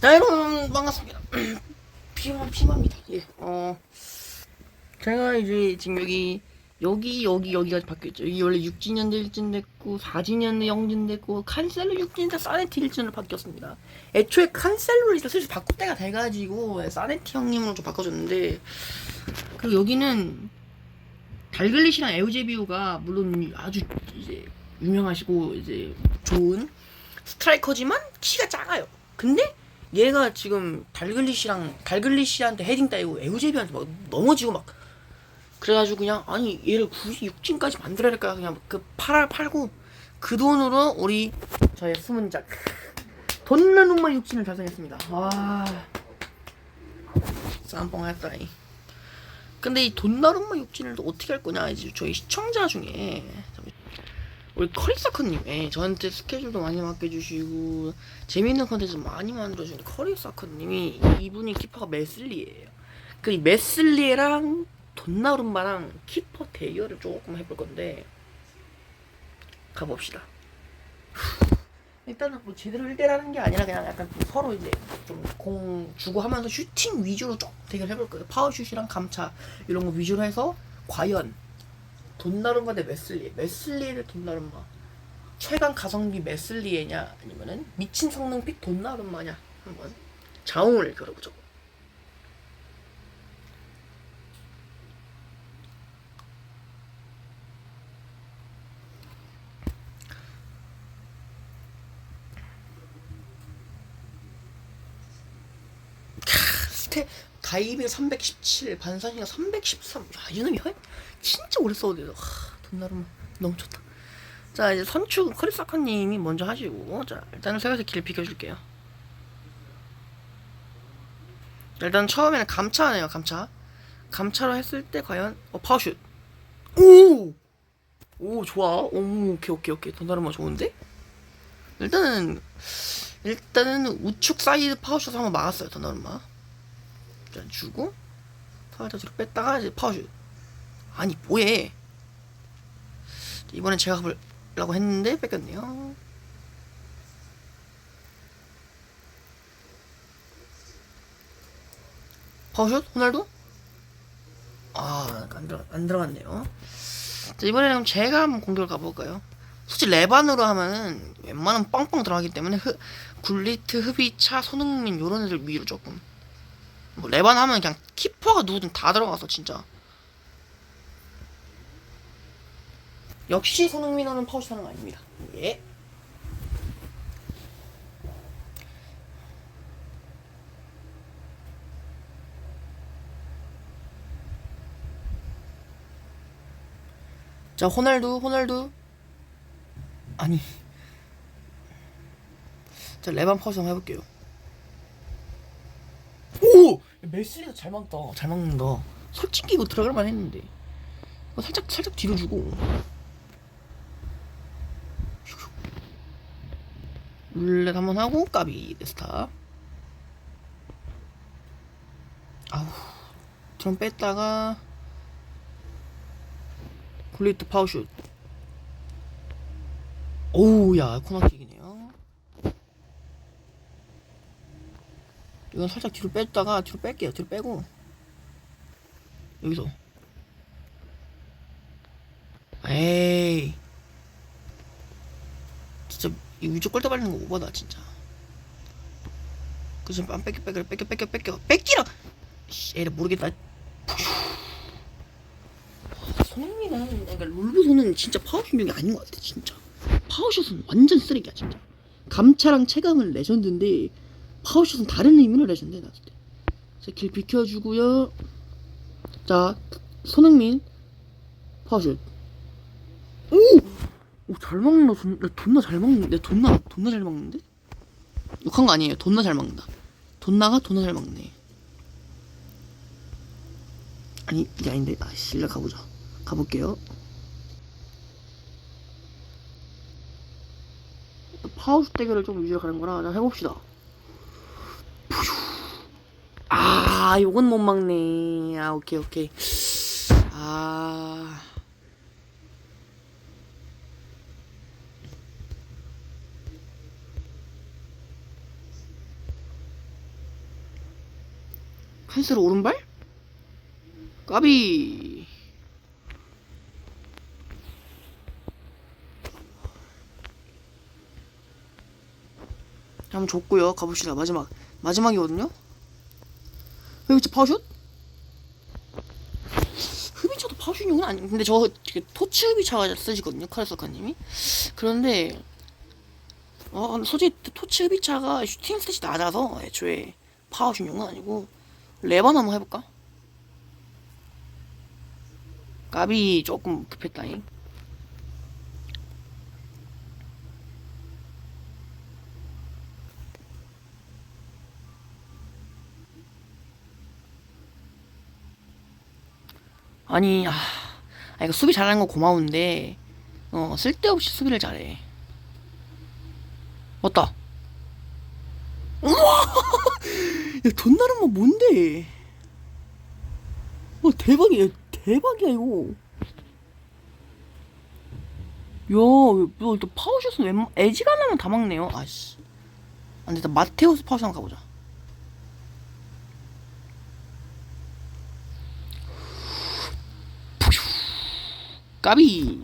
자 여러분 반갑습니다. 피만 피마입니다. 예. 어 제가 이제 지금 여기 여기 여기 여기가 바뀌었죠. 여기 원래 6진년대 1진 됐고 4진년대 0진 됐고 칸셀로 6진대 사네티 1진으로 바뀌었습니다. 애초에 칸셀로를 이제 슬슬 바꿀 때가 돼가지고 사네티 형님으로 좀 바꿔줬는데 그리고 여기는 달글릿이랑 에우제비우가 물론 아주 이제 유명하시고 이제 좋은 스트라이커지만 키가 작아요. 근데 얘가 지금 달글릿이랑 달글릿이한테 헤딩 따이고 에우제비한테 막 넘어지고 막 그래가지고 그냥 아니 얘를 굳이 육진까지 만들어야 될까 그냥 그 팔알 팔고 그 돈으로 우리 저의 수문작 돈나눔만 육진을 달성했습니다. 와 쌈뽕 했다니. 근데 이 돈나룸마 육진을 또 어떻게 할 거냐 이제 저희 시청자 중에 우리 커리사커님 예, 저한테 스케줄도 많이 맡겨주시고 재밌는 컨텐츠 많이 만들어주는 커리사커님이 이분이 키퍼가 메슬리예요 그 메슬리랑 돈나룸마랑 키퍼 대결을 조금 해볼 건데 가봅시다 일단은 뭐 제대로 1대1하는 게 아니라 그냥 약간 좀 서로 이제 좀 공 주고 하면서 슈팅 위주로 좀 대결해볼 거예요. 파워슛이랑 감차 이런 거 위주로 해서 과연 돈나룸마 대 메슬리, 메슬리 대 돈나룸마 최강 가성비 메슬리에냐 아니면은 미친 성능픽 돈나룸마냐 한번 자웅을. 스테 다이빙 317 반사신가 313 야, 이놈이 혀 진짜 오래 써도 돼서. 돈나름 너무 좋다. 자 이제 선축 커리사카님이 먼저 하시고 자 일단은 세가지 길 비켜줄게요. 일단 처음에는 감차네요 감차. 감차로 했을 때 과연 어 파워슛. 오! 오 좋아. 오 오케이 오케이 오케이. 돈나름만 좋은데? 일단은 일단은 우측 사이드 파워슛 한번 막았어요 돈나름만 일단 주고 살짝 뒤로 뺐다가 이제 파워슛 아니 뭐해 이번엔 제가 가보려고 했는데 뺏겼네요 파워슛? 호날두? 아 안 들어 안 들어갔네요 자, 이번에는 제가 한번 공격을 가볼까요? 솔직히 레반으로 하면은 웬만하면 뻥뻥 들어가기 때문에 흐, 굴리트, 흡이차, 손흥민 요런 애들 위로 조금 뭐 레반 하면 그냥 키퍼가 누구든 다 들어가서 진짜 역시 파우치 하는 거 아닙니다 예 자, 호날두, 호날두. 아니. 자, 레반 한번 해볼게요. 오! 메슬리가 잘 막다. 잘 막는다. 솔직히 이거 들어갈 만 했는데. 이거 살짝, 살짝 뒤로 주고. 룰렛 한번 하고, 까비, 데스타. 아우. 좀 뺐다가, 굴리트 파우슛. 오우, 야, 코너킥이네요. 이건 살짝 뒤로 뺐다가 뒤로 뺄게요. 뒤로 빼고. 여기서. 에이. 진짜 이 위쪽 골대 발리는 거 오버다 진짜. 그래서 안 뺏겨 뺏겨 뺏겨 뺏겨 뺏겨. 뺏기라! 씨 에라 모르겠다. 손흥민은 그러니까 룰루손은 진짜 파워슛용이 아닌 것 같아 진짜. 파워슛은 완전 쓰레기야 진짜. 감차랑 체감은 레전드인데 파워슛은 다른 레전드에 나왔을 때. 자, 길 비켜주고요. 자, 손흥민 파워슛. 오! 오, 잘 막는다. 존, 나 존나 잘 막는데. 존나, 존나 잘 막는데? 욕한 거 아니에요. 존나 잘 막는다. 존나가 존나 잘 막네. 아니, 이게 아닌데. 아, 실력 가보자. 가볼게요. 파워슛 대결을 좀 위주로 가는 거라. 자, 해봅시다. 아, 요건 못 막네. 아, 오케이, 오케이. 아. 펜스로 오른발? 까비. 한번 줬고요. 가봅시다. 마지막. 마지막이거든요? 여기 진짜 파슛? 흡입차도 파슛용은 아니 근데 저 토치 흡입차 쓰시거든요. 카르소카님이. 그런데 어, 솔직히 토치 흡입차가 슈팅 스탯이 낮아서 애초에 파워슛용은 아니고 레반 한번 해볼까? 까비 조금 급했다잉. 아니, 아, 아 이거 수비 잘하는 거 고마운데, 어, 쓸데없이 수비를 잘해. 맞다. 우와! 야, 돈 나는 거 뭔데? 와, 대박이야. 대박이야, 이거. 야, 너 일단 파워슛은 웬, 나면 다 막네요. 아씨. 안 돼, 일단 마테우스 파워슛 한번 가보자. 푸슈. 까비.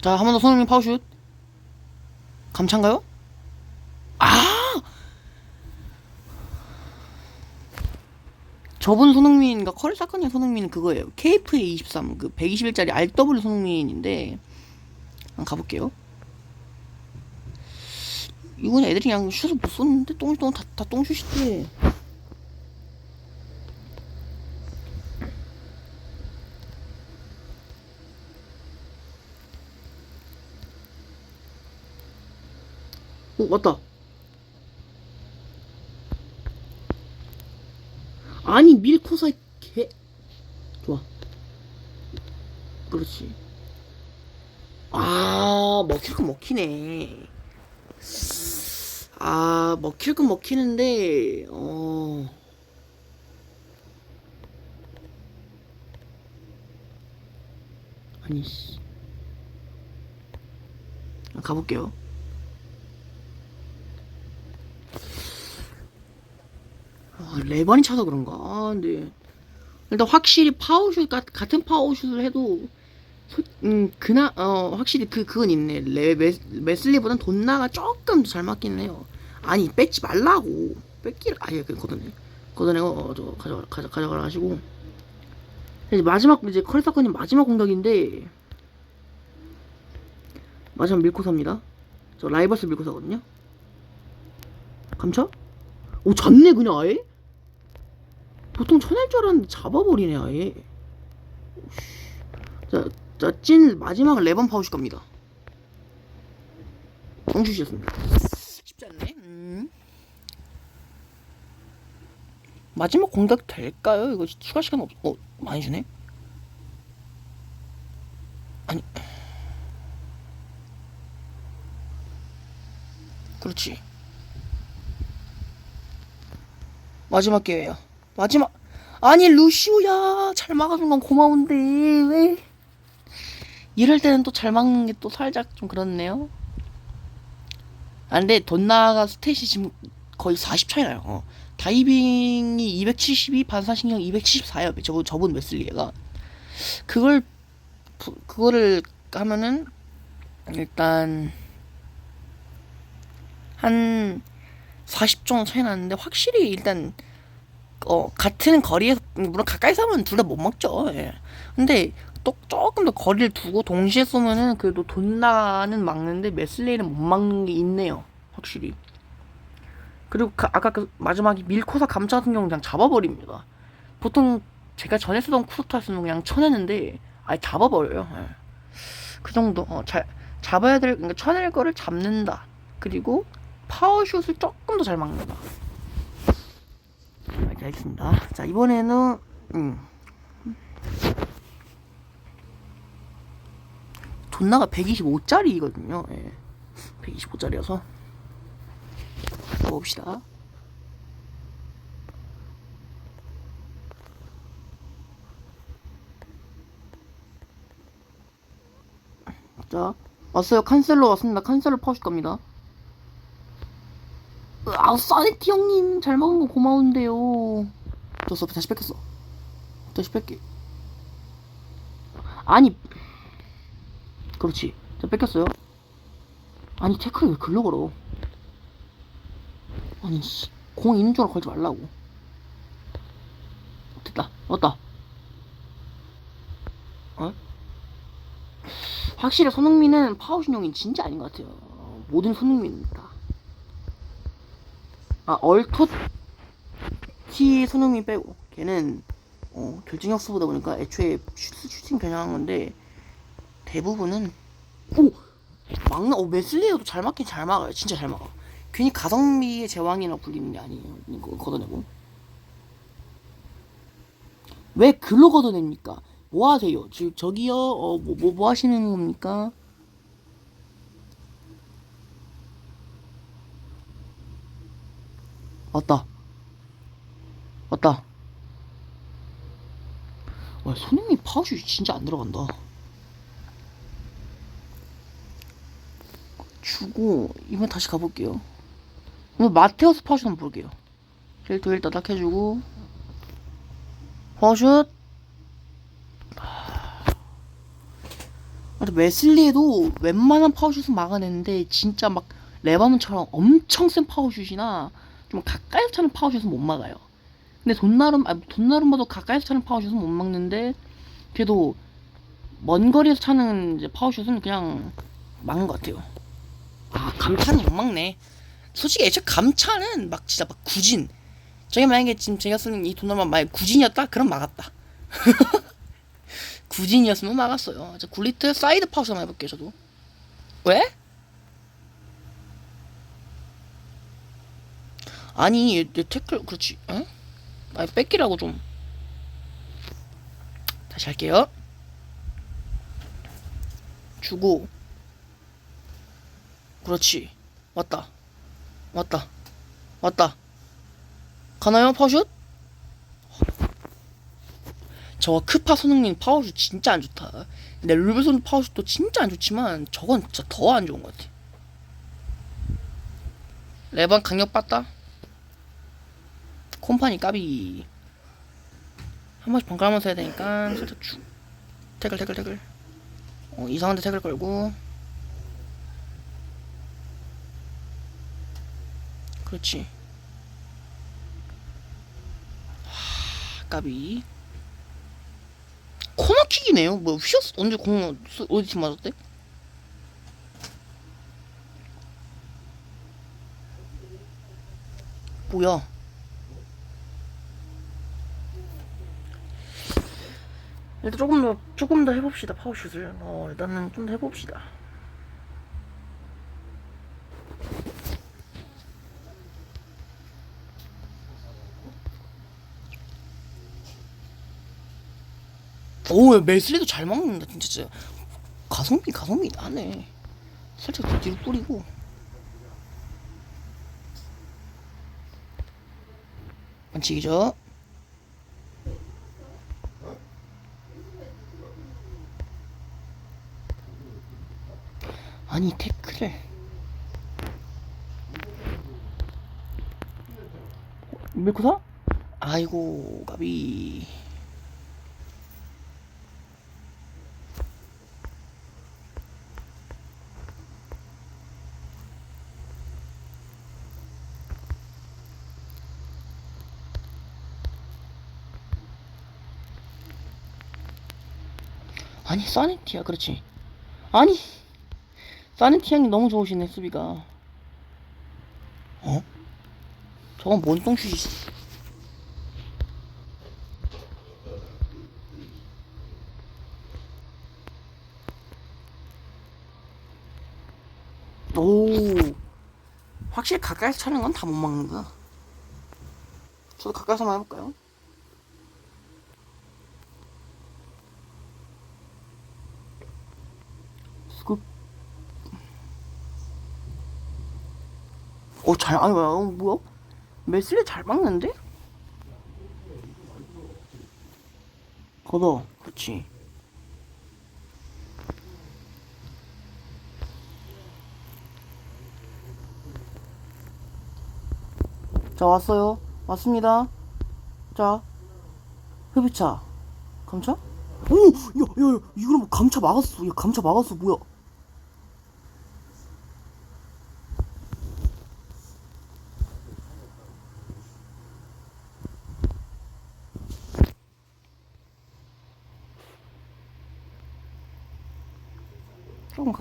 자, 한 번 더 손흥민 파워슛. 감찬가요? 아! 저분 손흥민과 커리 사건의 손흥민은 그거예요. KFA 23, 그 120일짜리 RW 손흥민인데, 한번 가볼게요. 이건 애들이 그냥 슛을 못 쏘는데, 똥똥 다, 다 똥슛인데. 오, 맞다. 아니, 밀코사, 개. 좋아. 그렇지. 아, 먹힐 건 먹히네. 아, 먹힐 건 먹히는데, 어. 아니, 씨. 아, 가볼게요. 레반이 차서 그런가? 아, 근데 일단 확실히 파워슛 같- 같은 파워슛을 해도 소- 음 그나 어 확실히 그 그건 있네. 레 메, 메슬리보단 돈나가 조금 더잘 맞기는 해요. 아니 뺏지 말라고 뺏기를 아예 그 걷어내 걷어내고 어, 저 가져 가져 가져가라 하시고 이제 마지막 이제 커리 사건이 마지막 공격인데 마지막 밀코사입니다. 저 라이버스 밀코사거든요. 감춰? 오 잡네 그냥 아예? 보통 쳐낼 줄 알았는데 잡아버리네 아예 자, 자, 찐 마지막 레번 파우시 겁니다 똥슛이었습니다 쉽지 않네 음. 마지막 공격 될까요? 이거 추가 시간 없.. 어? 많이 주네? 아니 그렇지 마지막 기회야. 마지막. 아니 루시오야 잘 막아준 건 고마운데 왜? 이럴 때는 또 잘 막는 게 또 살짝 좀 그렇네요. 아 근데 돈나가 스탯이 지금 거의 40 차이 나요. 어. 다이빙이 272, 반사신경 274요. 저분 저분 웨슬리가 그걸 부- 그거를 하면은 일단 한 40 정도 차이 나는데 확실히 일단 어 같은 거리에서 물론 가까이서 하면 둘 다 못 먹죠. 예. 근데 또 조금 더 거리를 두고 동시에 쏘면은 그래도 돈나는 막는데 메슬레이는 못 막는 게 있네요. 확실히. 그리고 그 아까 그 마지막에 밀코사 감자 같은 경우는 그냥 잡아버립니다. 보통 제가 전에 쓰던 쿠르타스는 그냥 쳐내는데 아예 잡아버려요. 예. 그 정도 어, 잘 잡아야 될 그러니까 쳐낼 거를 잡는다. 그리고 파워슛을 조금 더 잘 막는다. 이렇게 하겠습니다. 자, 이번에는, 음. 존나가 125짜리거든요. 예. 125짜리여서. 봅시다. 자, 왔어요. 칸셀러 왔습니다. 칸셀러 퍼줄 겁니다. 아, 사네티 형님 잘 먹은 거 고마운데요. 졌어, 다시 뺏겼어. 다시 뺄게. 아니, 그렇지. 자, 뺏겼어요. 아니, 태클 왜 글로 걸어? 아니, 씨, 공 있는 줄 알고 걸지 말라고. 됐다, 왔다. 어? 확실히 손흥민은 파워 신용이 진짜 아닌 것 같아요. 모든 손흥민입니다. 아, 얼토티 손흥민 빼고. 걔는, 어, 결정력 수보다 보니까 애초에 슈, 슈팅 겨냥한 건데, 대부분은, 오! 막나, 어, 메슬리에도 잘 막긴 잘 막아요. 진짜 잘 막아. 괜히 가성비의 제왕이라 불리는 게 아니에요. 이거 걷어내고. 왜 글로 걷어냅니까? 뭐 하세요? 지금 저기요, 어, 뭐, 뭐, 뭐 하시는 겁니까? 왔다. 왔다. 와, 손흥민 파워슛 진짜 안 들어간다. 주고, 이번 다시 가볼게요. 오늘 마테오스 파워슛 한번 볼게요. 힐도 일단 딱 해주고, 파워슛! 웨슬리에도 웬만한 파워슛은 막아내는데 진짜 막 레바논처럼 엄청 센 파워슛이나 좀 가까이서 차는 파워슛은 못 막아요. 근데 돈나름 아, 돈나름마도 가까이서 차는 파워슛은 못 막는데 그래도 먼 거리에서 차는 이제 파워슛은 그냥 막는 것 같아요. 아 감차는 못 막네. 솔직히 애초에 감차는 막 진짜 막 구진. 저게 만약에 지금 제가 쓰는 이 돈나름 만약 구진이었다 그럼 막았다. 구진이었으면 막았어요. 자, 굴리트 사이드 파우스 한번 해볼게요, 저도. 왜? 아니, 얘, 얘 태클, 그렇지, 어? 아니, 뺏기라고 좀. 다시 할게요. 주고. 그렇지. 왔다. 왔다. 왔다. 가나요, 파우슛? 저 크파 손흥민 파워슛 진짜 안 좋다. 근데 룰베손 파워슛도 진짜 안 좋지만 저건 진짜 더 안 좋은 것 같아. 레반 강력 봤다. 콤파니 까비. 한 번씩 번갈아면서 해야 되니까 살짝 쭉 태글 태글 태글. 어, 이상한데 태글 걸고. 그렇지. 하, 까비. 코너킥이네요. 뭐 휘었어? 언제 공 수- 어디 팀 맞았대? 뭐야? 일단 조금 더 조금 더 해봅시다 파워슛을. 어 일단은 좀 더 해봅시다. 오, 메슬리도 잘 먹는다, 진짜. 진짜. 가성비, 가성비 나네. 살짝 더 뒤로 뿌리고. 반칙이죠. 아니, 태클을. 밀코사? 아이고, 가비. 아니 사네티야 그렇지 아니 사네티 형이 너무 좋으시네 수비가 어? 저건 뭔 똥슛이지 오 확실히 가까이서 차는 건 다 못 막는구나 저도 가까이서 한번 해볼까요? 어, 잘, 아니, 뭐야? 메슬리 잘 막는데? 걷어. 그치. 자, 왔어요. 왔습니다. 자, 흡입차. 감차? 오! 야, 야, 야, 이거 뭐 감차 막았어. 야, 감차 막았어. 뭐야.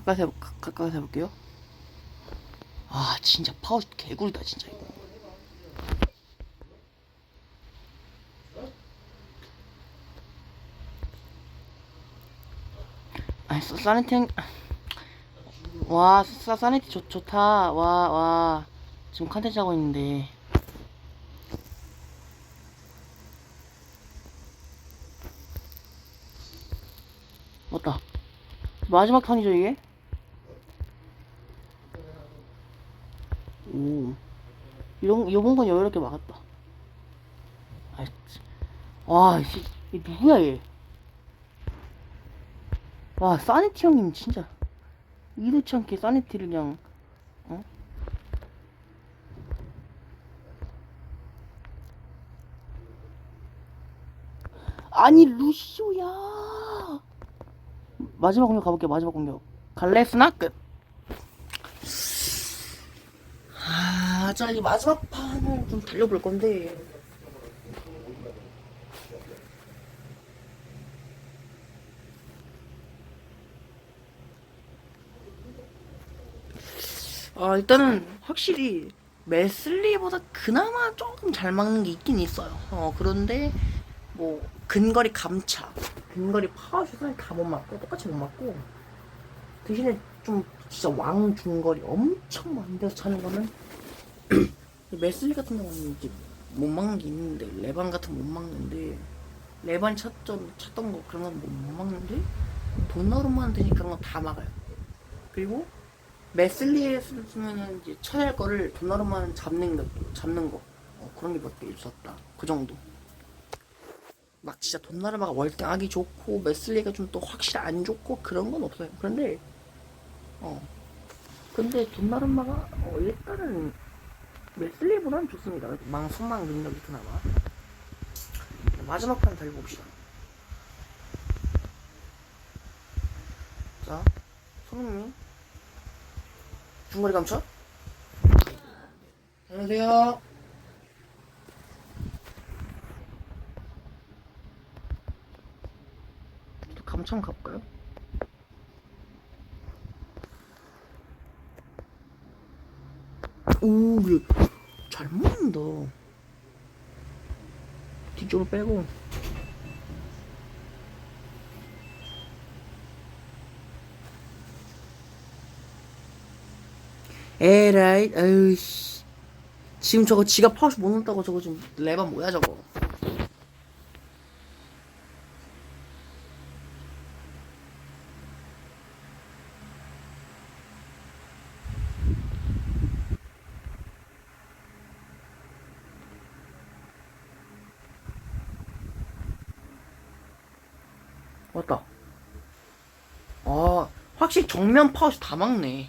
가까이 해, 가, 가까이 해볼게요. 아, 진짜 파워 개구리다, 진짜 이거. 아니 사- 사니티 형... 와 사, 사니티 좋, 좋다 와 와 지금 컨텐츠 하고 있는데 맞다 마지막 턴이죠 이게? 오 이런 요번 건 여유롭게 막았다. 참. 와 이, 이 누구야 얘? 와, 사니티 형님 진짜. 이렇지 않게 사니티를 그냥 어? 아니 루시오야! 마지막 공격 가볼게요 마지막 공격. 갈레스나 끝 아, 자, 이 마지막 판을 좀 달려볼 건데 아 일단은 확실히 메슬리보다 그나마 조금 잘 막는 게 있긴 있어요. 어 그런데 뭐 근거리 감차, 근거리 파워슛을 다 못 맞고 똑같이 못 맞고 대신에 좀 진짜 왕 중거리 엄청 많은 데서 차는 거는 메슬리 같은 경우는 이제 못 막는 게 있는데 레반 같은 거 못 막는데 레반이 찼던 찼던 거 그런 건 못 막는데 도나루만 되니 그런 건 다 막아요. 그리고 메슬리에 쓰면은 이제 할 거를 도나루만 잡는 거, 잡는 거 어, 그런 게 몇 개 있었다. 그 정도. 막 진짜 돈나르마가 월등하기 좋고 메슬리가 좀 또 확실히 안 좋고 그런 건 없어요. 그런데 어 근데 돈나르마가 어, 일단은 메 슬리보다는 좋습니다. 망 순망 능력이 그나마 마지막 판 달려봅시다. 자 손흥민 중거리 감춰 안녕하세요. 또 감춰 가볼까요? 오, 얘잘 먹는다. 뒤쪽으로 빼고. 에라이, 아유, 씨. 지금 저거 지가 파워슛 못 넣었다고 저거 지금 레바 뭐야 저거. 왔다. 아, 확실히 정면 파워슛 다 막네.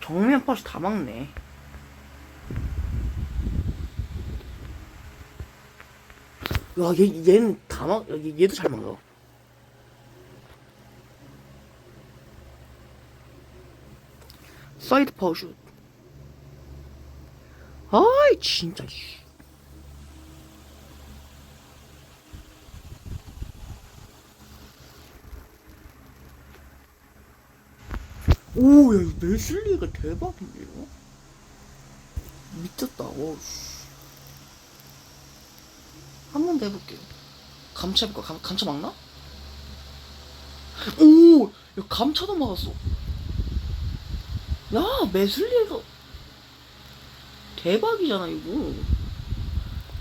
정면 파워슛 다 막네. 야, 얘, 얘는 다 막, 얘, 얘도 잘 막아. 사이드 파워슛. 아이, 진짜, 오, 야, 이거 메슬리가 대박인데요? 미쳤다, 오, 씨. 한 번 더 해볼게요. 감차 해볼까? 감, 감차 막나? 오! 야, 감차도 막았어. 야, 메슬리가 대박이잖아, 이거.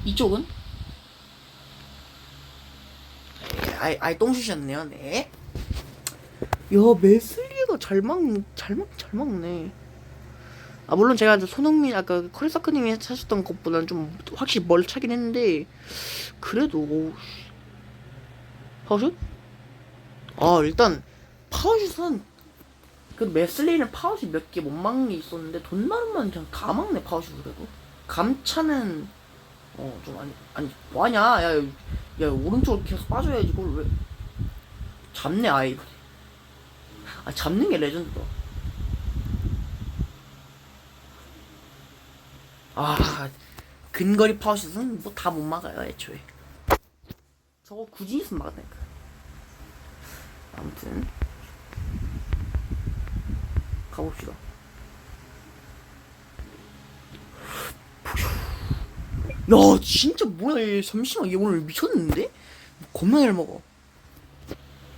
이쪽은? 아이, 아이, 똥 쉬셨네요, 네. 야 메슬리 가잘 막, 잘 막, 잘 막네. 아 물론 제가 손흥민 아까 커리서크님이 하셨던 것보다는 좀 확실히 멀리 차긴 했는데 그래도. 파워슛? 아 일단 파워슛은 그 메슬리는 파우치 몇개 못 막는 게 있었는데 돈나름만 그냥 다 막네 파우치 그래도 감차는 어 좀 아니 아니 뭐하냐 야, 야 오른쪽으로 계속 빠져야지 이걸 왜 잡네 아예 이거 아 잡는 게 레전드다 아 근거리 파우치는 뭐다 못 막아요 애초에 저거 굳이 있으면 막았다니까 아무튼 가봅시다. 야, 진짜 뭐야, 얘. 잠시만, 얘 오늘 미쳤는데? 겁나 잘 먹어.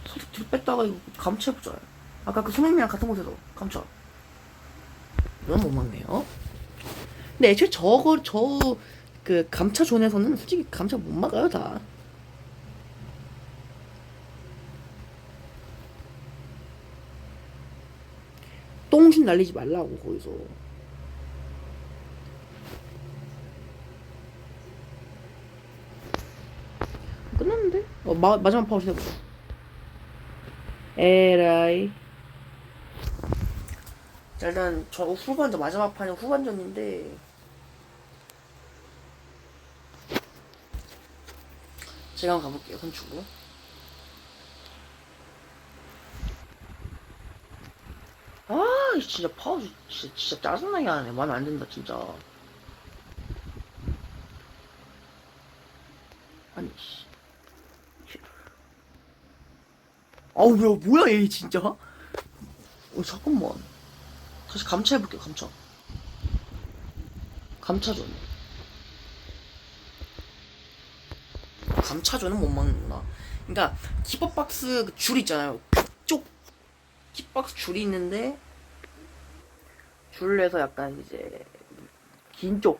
살짝 뒤로 뺐다가 이거 감춰해보자. 아까 그 소매미랑 같은 곳에서 감춰. 이건 못 먹네요. 근데 애초에 저거, 저, 그, 감차 존에서는 솔직히 감차 못 막아요, 다. 똥신 날리지 말라고 거기서 끝났는데? 어, 마, 마지막 파워시 해보자 에라이 자 일단 저 후반전 마지막 판이 후반전인데. 제가 한번 가볼게요 선축으로. 아 진짜 파워 진짜, 진짜 짜증나게 하네. 마음에 안 든다 진짜. 아니 씨. 아우 뭐야 뭐야 얘 진짜? 어 잠깐만 다시 감차 해볼게 감차 감차전. 감차전은 못 막는구나. 그니까 키퍼박스 그 줄 있잖아요. 그쪽 키박스 줄이 있는데 줄에서 약간 이제 긴 쪽,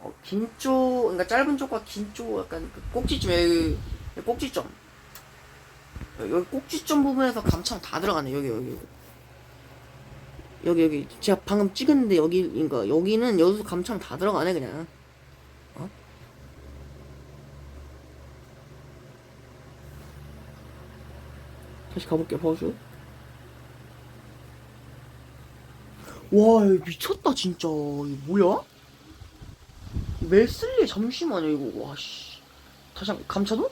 어, 긴 쪽, 그러니까 짧은 쪽과 긴 쪽 약간 그 꼭지점 여기, 여기 꼭지점. 여기 꼭지점 부분에서 감참 다 들어가네. 여기 여기 여기 여기 제가 방금 찍었는데 여기 그러니까 여기는 여기서 감참 다 들어가네 그냥 어? 다시 가볼게요 파우스 와, 미쳤다, 진짜. 이거 뭐야? 웨슬리, 잠시만요, 이거. 와, 씨. 다시 한 번, 감차도?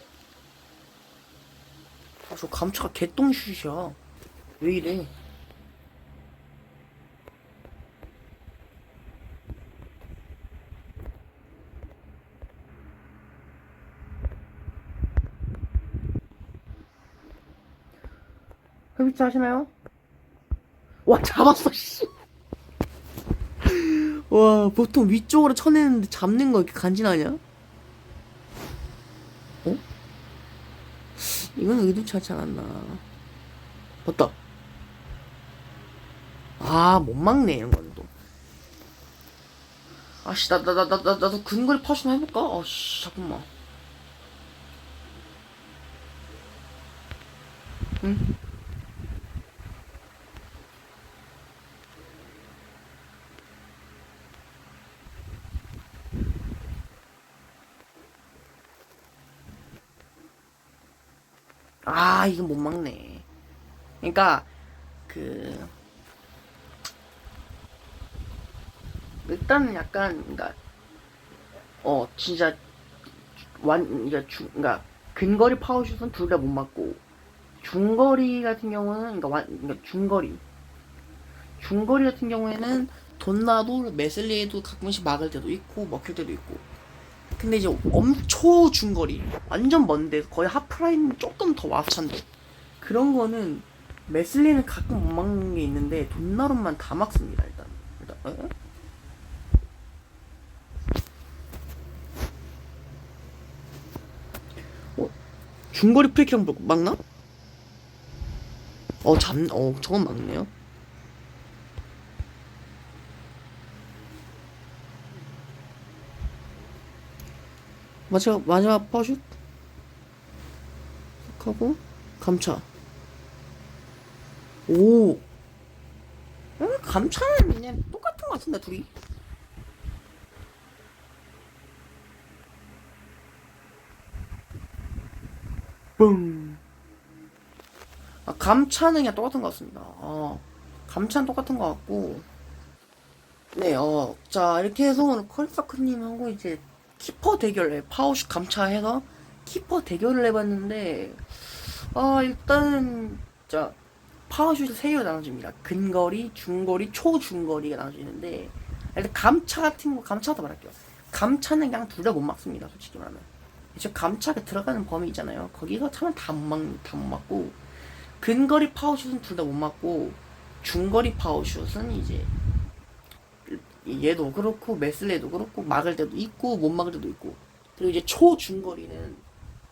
아, 저 감차가 개똥슛이야. 왜 이래? 흡입자 하시나요? 와, 잡았어, 씨. 와 보통 위쪽으로 쳐내는데 잡는 거 이렇게 간지나냐? 어? 이건 의도치 않지 않았나 봤다 아못 막네 이런 건 또. 아씨 나 나 나 나 나 나도 근거리 파시나 해볼까? 아씨 잠깐만 응? 아, 이건 못 막네. 그러니까 그 일단은 약간 그러니까 어 진짜 완 그러니까 주 그러니까 근거리 파워슛은 둘 다 못 맞고 중거리 같은 경우는 그러니까 완 그러니까 중거리 중거리 같은 경우에는 돈나도 메슬리에도 가끔씩 막을 때도 있고 먹힐 때도 있고 근데 이제 엄초 중거리 완전 먼데 거의 하프라인 조금 더 와서 찬데 그런 거는 메슬리는 가끔 못 막는 게 있는데 돈나룸만 다 막습니다 일단 일단 어? 어? 중거리 프리킥 막나? 어, 잡, 어, 저건 막네요. 마지막 마지막 파슛? 하고 감차. 오. 어, 감차는 그냥 똑같은 것 같은데 둘이? 뿡. 아, 감차는 그냥 똑같은 것 같습니다. 아 감차는 똑같은 것 같고. 네, 어, 자 이렇게 해서 오늘 컬사크님하고 이제 키퍼 대결, 파워슛 감차해서 키퍼 대결을 해봤는데 아 일단은 자 파워슛이 세 개로 나눠집니다. 근거리, 중거리, 초중거리가 나눠지는데 일단 감차 같은 거 감차도 말할게요. 감차는 그냥 둘 다 못 막습니다. 솔직히 말하면. 이제 감차가 들어가는 범위 있잖아요. 거기가 차면 다 못 막, 다못 맞고 근거리 파워슛은 둘 다 못 맞고 중거리 파워슛은 이제 얘도 그렇고 메슬레도 그렇고 막을 때도 있고 못 막을 때도 있고. 그리고 이제 초중거리는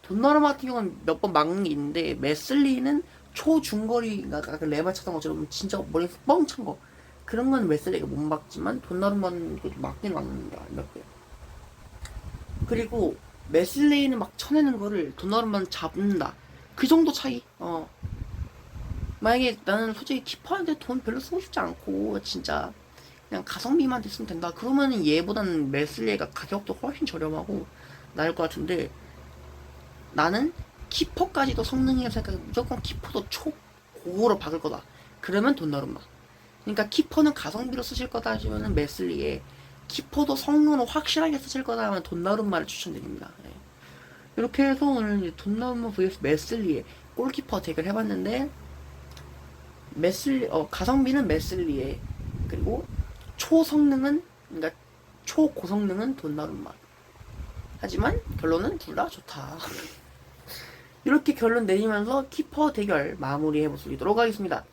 돈나르마 같은 경우는 몇 번 막는 게 있는데 메슬리는 초중거리가 그 레바 쳤던 것처럼 진짜 머리에서 뻥찬 거. 그런 건 메슬리가 못 막지만 돈나르마는 막긴 막는다 몇 개. 그리고 메슬레이는 막 쳐내는 거를 돈나르마는 잡는다. 그 정도 차이? 어. 만약에 나는 솔직히 키퍼한테 돈 별로 쓰고 싶지 않고 진짜 그냥 가성비만 됐으면 된다. 그러면은 얘보다는 메슬레이가 가격도 훨씬 저렴하고 나을 것 같은데 나는 키퍼까지도 성능이라 생각해 무조건 키퍼도 초고로 박을 거다. 그러면 돈나름마 그러니까 키퍼는 가성비로 쓰실 거다 하시면은 메슬리에 키퍼도 성능을 확실하게 쓰실 거다 하면 돈나름마를 추천드립니다. 예. 이렇게 해서 오늘 이제 돈나름마 vs 메슬리의 골키퍼 대결 해봤는데 메슬리 어 가성비는 메슬리에 그리고 초성능은 그러니까 초고성능은 돈나름마 하지만 결론은 둘 다 좋다. 이렇게 결론 내리면서 키퍼 대결 마무리해 보도록 하겠습니다